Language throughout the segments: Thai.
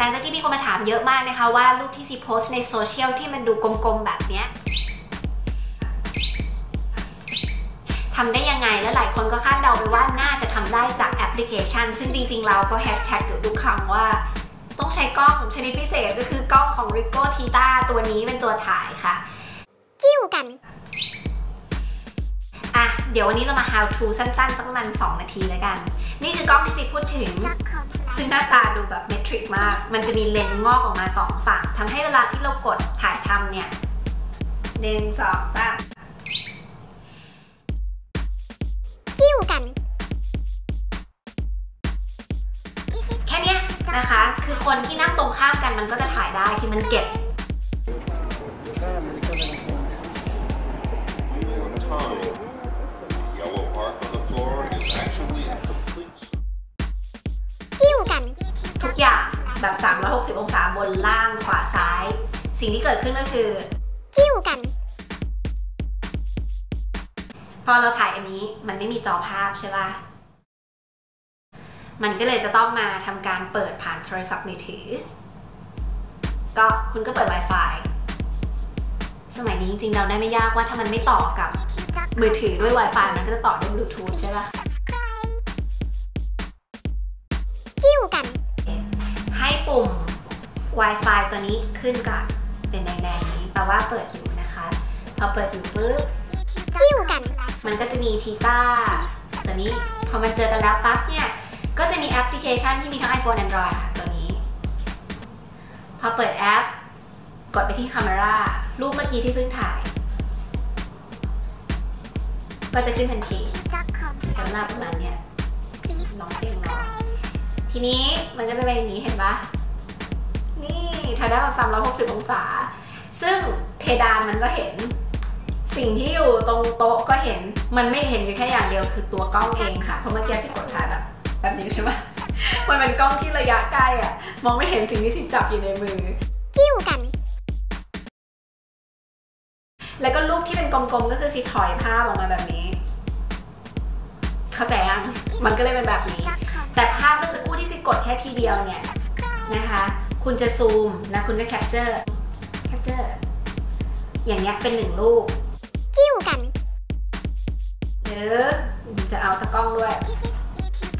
รมาถามเยอะมากนะคะว่ารูปที่ซีโพสในโซเชียลที่มันดูกลมๆแบบเนี้ยทำได้ยังไงและหลายคนก็คาดเดาไปว่าน่าจะทำได้จากแอปพลิเคชัน ซึ่งจริงๆเราก็แฮชแท็กอยู่ทุกครั้งว่าต้องใช้กล้องชนิดพิเศษก็คือกล้องของ Ricoh Theta ตัวนี้เป็นตัวถ่ายค่ะ จิ้วกัน อะ เดี๋ยววันนี้เรามา how to สั้นๆ สักประมาณ2นาทีแล้วกัน นี่คือกล้องที่ซีพูดถึง ซึ่งหน้าตาดูแบบเมทริก มาก มันจะมีเลนส์งอกออกมา2ฝั่งทำให้เวลาที่เรากดถ่ายทำเนี่ยหนึ่งสองสามจิ้วกัน แค่เนี้ยนะคะ คือคนที่นั่งตรงข้ามกันมันก็จะถ่ายได้ คือมันเก็บ Time. Yellow แบบ 360 องศาบนล่างขวาซ้าย สิ่งที่เกิดขึ้นก็คือ จิ้วกัน พอเราถ่ายอันนี้มันไม่มีจอภาพใช่ป่ะ มันก็เลยจะต้องมาทำการเปิดผ่านโทรศัพท์มือถือ ก็คุณก็เปิด Wi-Fi สมัยนี้จริงๆเราได้ไม่ยากว่าถ้ามันไม่ต่อกับมือถือด้วย Wi-Fi มันก็จะต่อด้วยบลูทูธใช่ป่ะ จิ้วกัน ให้ปุ่ม Wi-Fi ตัวนี้ขึ้นก่อนเป็นแดงๆนี้แปลว่าเปิดอยู่นะคะ พอเปิดอยู่ปุ๊บจิ้วกัน มันก็จะมีทีต้าตัวนี้พอมันเจอกันแล้วปั๊บเนี่ย ก็จะมีแอปพลิเคชันที่มีทั้ง iPhone Android ค่ะตัวนี้ พอเปิดแอป กดไปที่ Camera รูปเมื่อกี้ที่เพิ่งถ่าย ก็จะขึ้นทันทีสำหรับประมาณเนี้ยลองเพลงเรา ทีนี้มันก็จะเป็นอย่างนี้เห็นปะนี่ถ่ายได้แบบ360องศา ซึ่งเพดานมันก็เห็น สิ่งที่อยู่ตรงโต๊ะก็เห็น มันไม่เห็นอยู่แค่อย่างเดียวคือตัวกล้องเองค่ะ เพราะเมื่อกี้สิกดถ่ายแบบแบบนี้ใช่ไหมมันเป็นกล้องที่ระยะใกล้อะมองไม่เห็นสิ่งที่สิจับอยู่ในมือ จิ้วกัน แล้วก็รูปที่เป็นกลมๆก็คือสิถอยภาพออกมาแบบนี้ เข้าใจยังมันก็เลยเป็นแบบนี้ แต่ภาพเมื่อสักครู่ที่สิกดแค่ทีเดียวเนี่ยนะคะ คุณจะซูมแล้วคุณก็แคปเจอร์แคปเจอร์อย่างเงี้ยเป็นหนึ่งรูปจิ้วกัน หรือจะเอาตะกล้องด้วย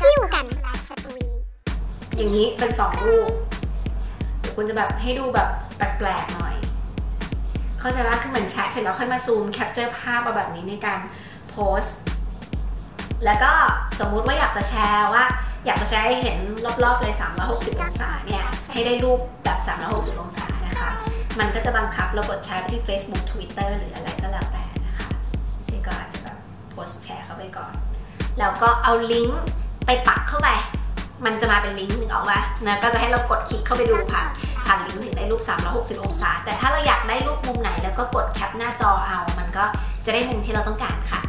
จิ้วกัน อย่างนี้เป็นสองรูปเดี๋ยวคุณจะแบบให้ดูแบบแปลกๆหน่อย เข้าใจว่าคือเหมือนแชทเสร็จแล้วค่อยมาซูมแคปเจอร์ภาพเอาแบบนี้ในการโพสต์ แล้วก็สมมุติว่าอยากจะแชร์ว่า อยากจะแชร์ให้เห็นรอบๆเลย 360 องศาเนี่ย ให้ได้รูปแบบ 360 องศานะคะ มันก็จะบังคับเรากดแชร์ไปที่ Facebook Twitter หรืออะไรก็แล้วแต่นะคะซึ่งก็อาจจะแบบโพสต์แชร์เข้าไปก่อน แล้วก็เอาลิงก์ไปปักเข้าไป มันจะมาเป็นลิงก์หนึ่งออกมานะก็จะให้เรากดคลิกเข้าไปดูผ่านผ่านลิงก์ถึงได้รูป 360 องศา แต่ถ้าเราอยากได้รูปมุมไหนแล้วก็กดแคปหน้าจอเอา มันก็จะได้มุมที่เราต้องการค่ะ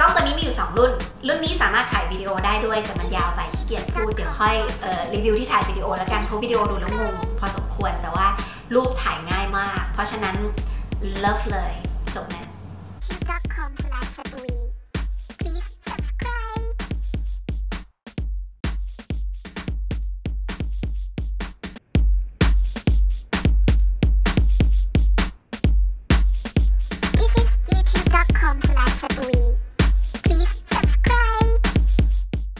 กล้องตัวนี้มีอยู่ 2 รุ่น รุ่นนี้สามารถถ่ายวิดีโอได้ด้วย แต่มันยาวไปขี้เกียจพูด เดี๋ยวค่อยออรีวิวที่ถ่ายวิดีโอแล้วกัน เพราะวิดีโอดูแล้วงงพอสมควร แต่ว่ารูปถ่ายง่ายมาก เพราะฉะนั้น love เลยจบนะ YouTube.com/chatui